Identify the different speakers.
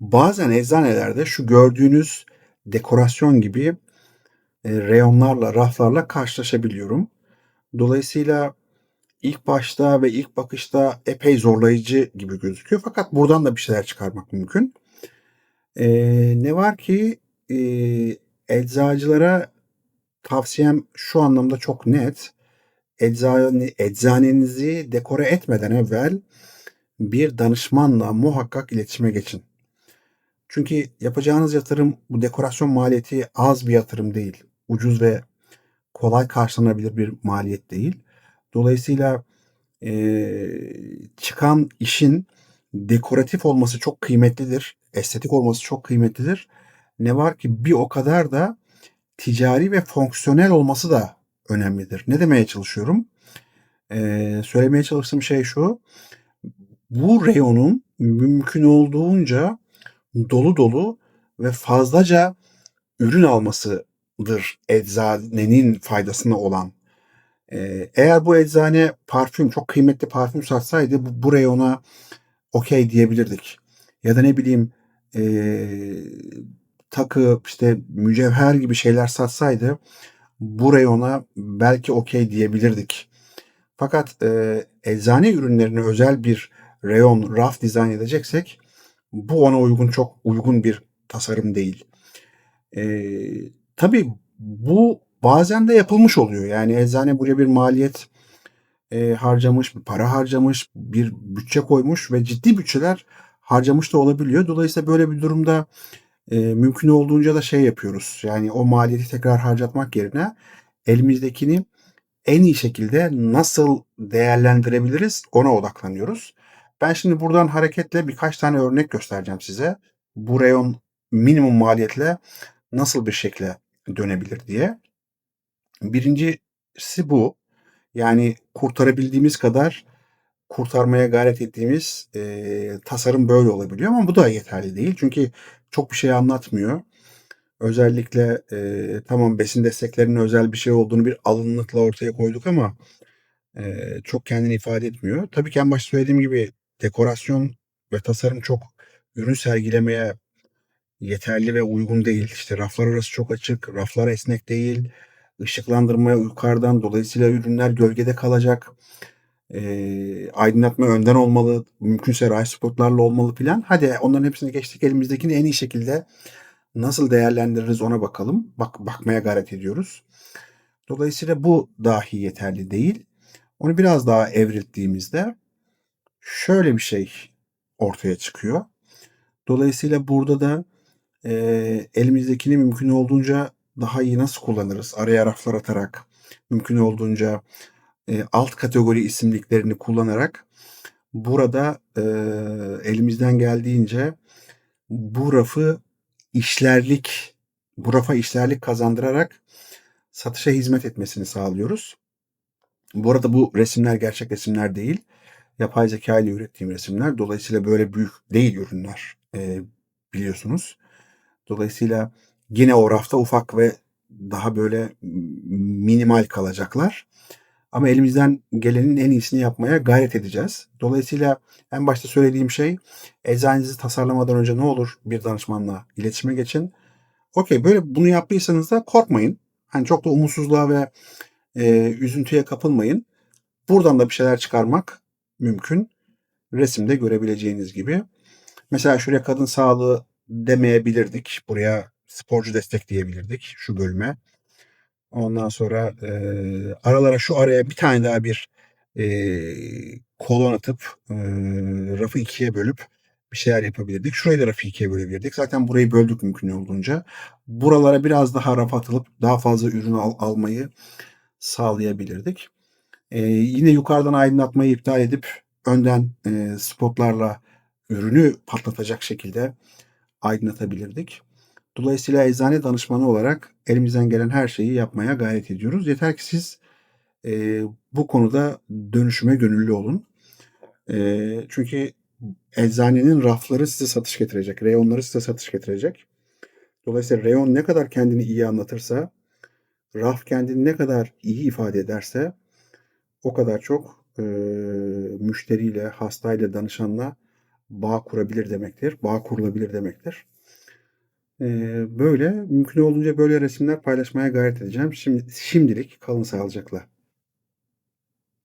Speaker 1: Bazen eczanelerde şu gördüğünüz dekorasyon gibi, eee, reyonlarla, raflarla karşılaşabiliyorum. Dolayısıyla ilk başta ve ilk bakışta epey zorlayıcı gibi gözüküyor fakat buradan da bir şeyler çıkarmak mümkün. Eee, ne var ki, eee, eczacılara tavsiyem şu anlamda çok net: Eczane eczanenizi dekore etmeden evvel bir danışmanla muhakkak iletişime geçin. Çünkü yapacağınız yatırım, bu dekorasyon maliyeti az bir yatırım değil. Ucuz ve kolay karşılanabilir bir maliyet değil. Dolayısıyla, eee, çıkan işin dekoratif olması çok kıymetlidir, estetik olması çok kıymetlidir. Ne var ki bir o kadar da ticari ve fonksiyonel olması da önemlidir. Ne demeye çalışıyorum? Eee, söylemeye çalıştığım şey şu: Bu reyonun mümkün olduğunca dolu dolu ve fazlaca ürün almasıdır eczanenin faydasına olan. Eee, eğer bu eczane parfüm, çok kıymetli parfüm satsaydı bu bu reyona okay diyebilirdik. Ya da ne bileyim, eee, takı, işte, mücevher gibi şeyler satsaydı bu reyona belki okay diyebilirdik. Fakat, eee, eczane ürünlerine özel bir reyon, raf dizayn edeceksek bu ona uygun, çok uygun bir tasarım değil. Eee, tabii bu bazen de yapılmış oluyor. Yani eczane buraya bir maliyet, eee, harcamış, bir para harcamış, bir bütçe koymuş ve ciddi bütçeler harcamış da olabiliyor. Dolayısıyla böyle bir durumda, eee, mümkün olduğunca da şey yapıyoruz, yani o maliyeti tekrar harcatmak yerine elimizdekini en iyi şekilde nasıl değerlendirebiliriz ona odaklanıyoruz. Ben şimdi buradan hareketle birkaç tane örnek göstereceğim size. Bu reyon minimum maliyetle nasıl bir şekle dönebilir diye. Birincisi bu. Yani kurtarabildiğimiz kadar kurtarmaya gayret ettiğimiz, eee, tasarım böyle olabiliyor ama bu da yeterli değil. Çünkü çok bir şey anlatmıyor. Özellikle, eee, tamam besin desteklerinin özel bir şey olduğunu bir alınlıkla ortaya koyduk ama, eee, çok kendini ifade etmiyor. Tabii ki en başta söylediğim gibi dekorasyon ve tasarım çok ürün sergilemeye yeterli ve uygun değil. İşte, raflar arası çok açık, raflar esnek değil, ışıklandırma yukarıdan, dolayısıyla ürünler gölgede kalacak. Eee, aydınlatma önden olmalı, mümkünse ray spotlarla olmalı filan. Hadi onların hepsini geçtik, elimizdekini en iyi şekilde nasıl değerlendiririz ona bakalım. Bak bakmaya gayret ediyoruz. Dolayısıyla bu dahi yeterli değil. Onu biraz daha evrilttiğimizde şöyle bir şey ortaya çıkıyor. Dolayısıyla burada da, eee, elimizdekini mümkün olduğunca daha iyi nasıl kullanırız? Araya raflar atarak, mümkün olduğunca, eee, alt kategori isimliklerini kullanarak burada, eee, elimizden geldiğince bu rafı işlerlik, bu rafa işlerlik kazandırarak satışa hizmet etmesini sağlıyoruz. Bu arada bu resimler gerçek resimler değil. Yapay zekâ ile ürettiğim resimler. Dolayısıyla böyle büyük değil ürünler, eee, biliyorsunuz. Dolayısıyla yine o rafta ufak ve daha böyle minimal kalacaklar. Ama elimizden gelenin en iyisini yapmaya gayret edeceğiz. Dolayısıyla en başta söylediğim şey eczanenizi tasarlamadan önce ne olur bir danışmanla iletişime geçin. Okay, böyle bunu yaptıysanız da korkmayın. Hani çok da umutsuzluğa ve, eee, üzüntüye kapılmayın. Buradan da bir şeyler çıkarmak mümkün. Resimde görebileceğiniz gibi. Mesela şuraya kadın sağlığı demeyebilirdik. Buraya sporcu destek diyebilirdik şu bölüme. Ondan sonra, eee, aralara şu araya bir tane daha bir, eee, kolon atıp, eee, rafı 2'ye bölüp bir şeyler yapabilirdik. Şurayı da rafı 2'ye bölebilirdik. Zaten burayı böldük mümkün olduğunca. Buralara biraz daha raf atılıp daha fazla ürün al almayı sağlayabilirdik. Eee, yine yukarıdan aydınlatmayı iptal edip önden, eee, spotlarla ürünü patlatacak şekilde aydınlatabilirdik. Dolayısıyla eczane danışmanı olarak elimizden gelen her şeyi yapmaya gayret ediyoruz. Yeter ki siz, eee, bu konuda dönüşüme gönüllü olun. Eee, çünkü eczanenin rafları size satış getirecek, reyonları size satış getirecek. Dolayısıyla reyon ne kadar kendini iyi anlatırsa, raf kendini ne kadar iyi ifade ederse o kadar çok, eee, müşteriyle, hastayla, danışanla bağ kurabilir demektir. Bağ kurulabilir demektir. Eee, böyle, mümkün olduğunca böyle resimler paylaşmaya gayret edeceğim. Şimdi şimdilik kalın sağlıcakla.